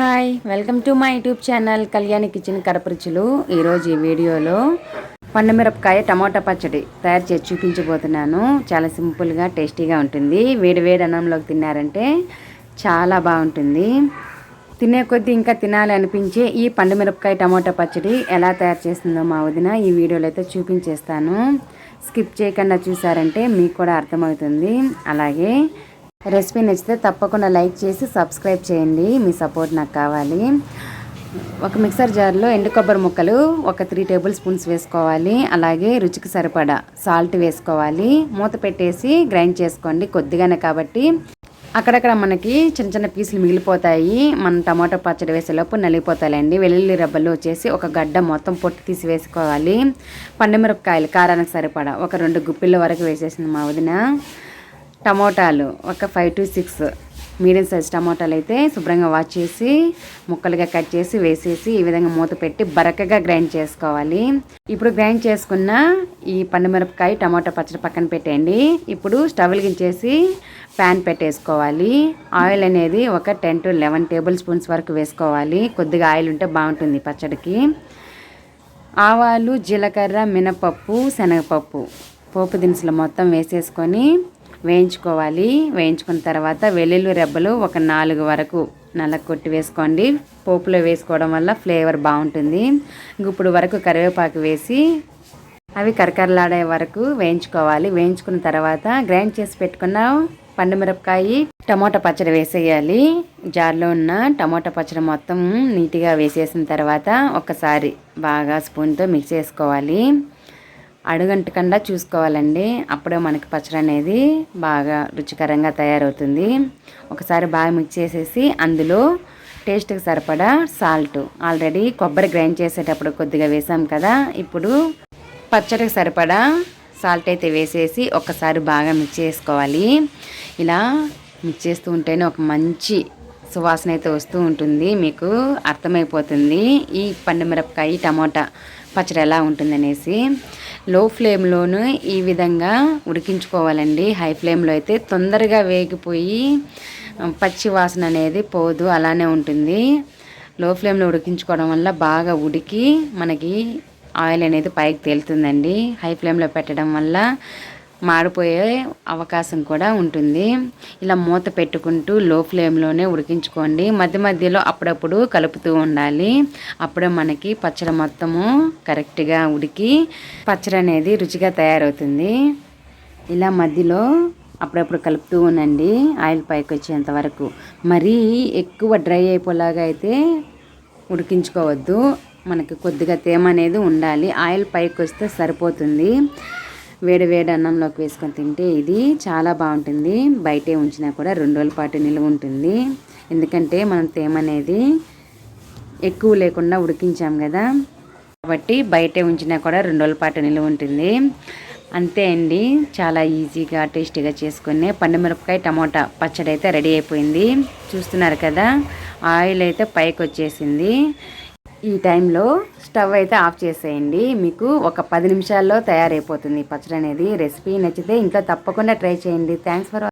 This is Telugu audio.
Hi welcome to my YouTube channel Kalyani kitchen కరపరుచులు. ఈరోజు ఈ వీడియోలో పండుమిరపకాయ టమాటా పచ్చడి తయారు చేసి చూపించబోతున్నాను. చాలా సింపుల్గా టేస్టీగా ఉంటుంది. వేడి వేడి అన్నంలోకి తిన్నారంటే చాలా బాగుంటుంది. తినే కొద్దీ ఇంకా తినాలి అనిపించే ఈ పండుమిరపకాయ టమాటా పచ్చడి ఎలా తయారు చేస్తుందో మా వదిన ఈ వీడియోలో అయితే చూపించేస్తాను. స్కిప్ చేయకుండా చూసారంటే మీకు కూడా అర్థమవుతుంది. అలాగే రెసిపీ నచ్చితే తప్పకుండా లైక్ చేసి సబ్స్క్రైబ్ చేయండి. మీ సపోర్ట్ నాకు కావాలి. ఒక మిక్సర్ జార్లో ఎండు కొబ్బరి ముక్కలు ఒక త్రీ టేబుల్ స్పూన్స్ వేసుకోవాలి. అలాగే రుచికి సరిపడా సాల్ట్ వేసుకోవాలి. మూత పెట్టేసి గ్రైండ్ చేసుకోండి కొద్దిగానే కాబట్టి. అక్కడక్కడ మనకి చిన్న చిన్న పీసులు మిగిలిపోతాయి. మనం టమాటో పచ్చడి వేసేలోపు నలిగిపోతాయండి వెల్లుల్లి రబ్బలు వచ్చేసి ఒక గడ్డ మొత్తం పొట్టు తీసి వేసుకోవాలి. పండుమిరపకాయలు కారానికి సరిపడా ఒక రెండు గుప్పిళ్ళ వరకు వేసేసింది మా వదిన. టమోటాలు ఒక five to six medium size టమోటాలు అయితే శుభ్రంగా వాష్ చేసి ముక్కలుగా కట్ చేసి వేసేసి ఈ విధంగా మూత పెట్టి బరకగా గ్రైండ్ చేసుకోవాలి. ఇప్పుడు గ్రైండ్ చేసుకున్న ఈ పండుమిరపకాయ టమాటా పచ్చడి పక్కన పెట్టేయండి. ఇప్పుడు స్టవ్ గించేసి ప్యాన్ పెట్టేసుకోవాలి. ఆయిల్ అనేది ఒక ten to eleven tablespoons వరకు వేసుకోవాలి. కొద్దిగా ఆయిల్ ఉంటే బాగుంటుంది పచ్చడికి. ఆవాలు జీలకర్ర మినపప్పు శనగపప్పు పోపు దినుసులు మొత్తం వేసేసుకొని వేయించుకోవాలి. వేయించుకున్న తర్వాత వెల్లుల్లి రెబ్బలు ఒక నాలుగు వరకు నల్ల కొట్టి వేసుకోండి. పోపులో వేసుకోవడం వల్ల ఫ్లేవర్ బాగుంటుంది. ఇప్పుడు వరకు కరివేపాకు వేసి అవి కరకరలాడే వరకు వేయించుకోవాలి. వేయించుకున్న తర్వాత గ్రైండ్ చేసి పెట్టుకున్న పండుమిరపకాయ టమోటా పచ్చడి వేసేయాలి. జార్లో ఉన్న టమోటా పచ్చడి మొత్తం నీట్గా వేసేసిన తర్వాత ఒకసారి బాగా స్పూన్తో మిక్స్ చేసుకోవాలి. అడుగంటకుండా చూసుకోవాలండి. అప్పుడే మనకి పచ్చడి అనేది బాగా రుచికరంగా తయారవుతుంది. ఒకసారి బాగా మిక్స్ చేసేసి అందులో టేస్ట్కి సరిపడా సాల్ట్. ఆల్రెడీ కొబ్బరి గ్రైండ్ చేసేటప్పుడు కొద్దిగా వేసాం కదా ఇప్పుడు పచ్చడికి సరిపడా సాల్ట్ అయితే వేసేసి ఒకసారి బాగా మిక్స్ చేసుకోవాలి. ఇలా మిక్స్ చేస్తూ ఉంటేనే ఒక మంచి సువాసన అయితే వస్తూ ఉంటుంది. మీకు అర్థమైపోతుంది. ఈ పండుమిరపకాయ టమోటా పచ్చడి ఎలా ఉంటుందనేసి లో ఫ్లేమ్లోనూ ఈ విధంగా ఉడికించుకోవాలండి. హై ఫ్లేమ్లో అయితే తొందరగా వేగిపోయి పచ్చి వాసన అనేది పోదు అలానే ఉంటుంది. లో ఫ్లేమ్లో ఉడికించుకోవడం వల్ల బాగా ఉడికి మనకి ఆయిల్ అనేది పైకి తేలుతుందండి. హై ఫ్లేమ్లో పెట్టడం వల్ల మాడిపోయే అవకాశం కూడా ఉంటుంది. ఇలా మూత పెట్టుకుంటూ లో ఫ్లేమ్లోనే ఉడికించుకోండి. మధ్య మధ్యలో అప్పుడప్పుడు కలుపుతూ ఉండాలి. అప్పుడే మనకి పచ్చడి మొత్తము కరెక్ట్గా ఉడికి పచ్చడి అనేది రుచిగా తయారవుతుంది. ఇలా మధ్యలో అప్పుడప్పుడు కలుపుతూ ఉండండి. ఆయిల్ పైకి వచ్చేంత వరకు. మరీ ఎక్కువ డ్రై అయిపోలాగా అయితే ఉడికించుకోవద్దు. మనకి కొద్దిగా తేమ అనేది ఉండాలి. ఆయిల్ పైకి వస్తే సరిపోతుంది. వేడి వేడి అన్నంలోకి వేసుకొని తింటే ఇది చాలా బాగుంటుంది. బయటే ఉంచినా కూడా రెండు రోజుల పాటు నిల్వ ఉంటుంది. ఎందుకంటే మనం తేమ అనేది ఎక్కువ లేకుండా ఉడికించాం కదా. కాబట్టి బయటే ఉంచినా కూడా రెండు రోజుల పాటు నిల్వ ఉంటుంది. అంతే అండి. చాలా ఈజీగా టేస్టీగా చేసుకునే పండుమిరపకాయ టమోటా పచ్చడి అయితే రెడీ అయిపోయింది. చూస్తున్నారు కదా ఆయిల్ అయితే పైకి వచ్చేసింది. ఈ టైంలో స్టవ్ అయితే ఆఫ్ చేసేయండి. మీకు ఒక పది నిమిషాల్లో తయారైపోతుంది పచ్చడి అనేది రెసిపీ నచ్చితే ఇంట్లో తప్పకుండా ట్రై చేయండి. Thanks for